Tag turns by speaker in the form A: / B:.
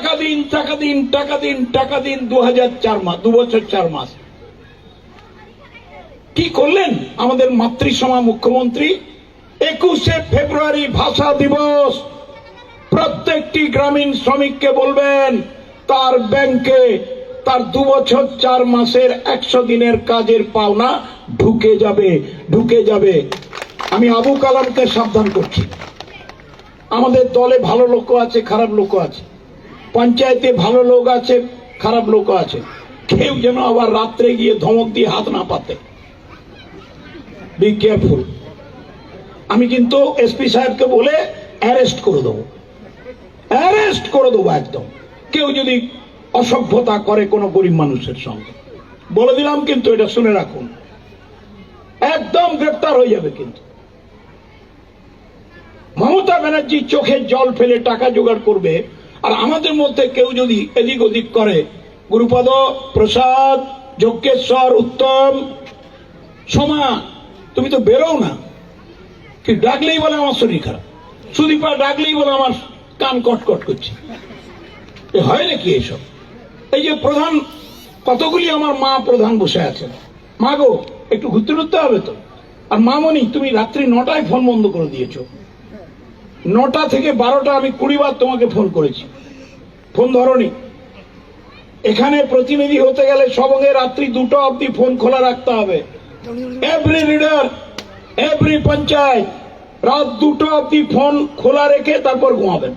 A: টাকা দিন টাকা দিন টাকা দিন টাকা দিন, দু হাজার চার মাস, দু বছর চার মাস। কি করলেন আমাদের মাতৃসমা মুখ্যমন্ত্রী? একুশে ফেব্রুয়ারি ভাষা দিবস। প্রত্যেকটি গ্রামীণ শ্রমিককে বলবেন, তার ব্যাংকে তার দু বছর চার মাসের একশো দিনের কাজের পাওনা ঢুকে যাবে ঢুকে যাবে। আমি আবু কালামকে সাবধান করছি। আমাদের দলে ভালো লোক আছে, খারাপ লোক আছে। পঞ্চায়েতে ভালো লোক আছে, খারাপ লোক আছে। কেউ যেন আবার রাত্রে গিয়ে ধমক দিয়ে হাত না পাতে। বি কেয়ারফুল আমি কিন্তু এসপি সাহেবকে বলে অ্যারেস্ট করে দেবো। অ্যারেস্ট করে দেবো একদম। কেউ যদি অসভ্যতা করে কোনো গরিব মানুষের সঙ্গে। বলে দিলাম কিন্তু এটা শুনে রাখুন। একদম গ্রেপ্তার হয়ে যাবে কিন্তু। মমতা ব্যানার্জি চোখের জল ফেলে টাকা জোগাড় করবে আর আমাদের মধ্যে কেউ যদি এদিক ওদিক করে, গুরুপদ, প্রসাদ, যজ্ঞেশ্বর, উত্তম, সোমা, তুমি তো বেরোও না। কি ডাকলেই বলে আমার শরীর খারাপ। সুদীপা ডাকলেই বলে আমার কান কটকট করছে। হয় নাকি এসব? এই যে প্রধান, কতগুলি আমার মা প্রধান বসে আছেন মা গো, একটু ঘুরতে ঘুরতে হবে তো? আর মামনি, তুমি রাত্রি নটায় ফোন বন্ধ করে দিয়েছ। নটা থেকে বারোটা আমি কুড়ি বার তোমাকে ফোন করেছি। ফোন ধরনি। এখানে প্রতিনিধি হতে গেলে সবঙ্গে রাত্রি দুটো অবধি ফোন খোলা রাখতে হবে। এভরি লিডার এভরি পঞ্চায়েত রাত দুটো অব্দি ফোন খোলা রেখে তারপর ঘুমাবেন।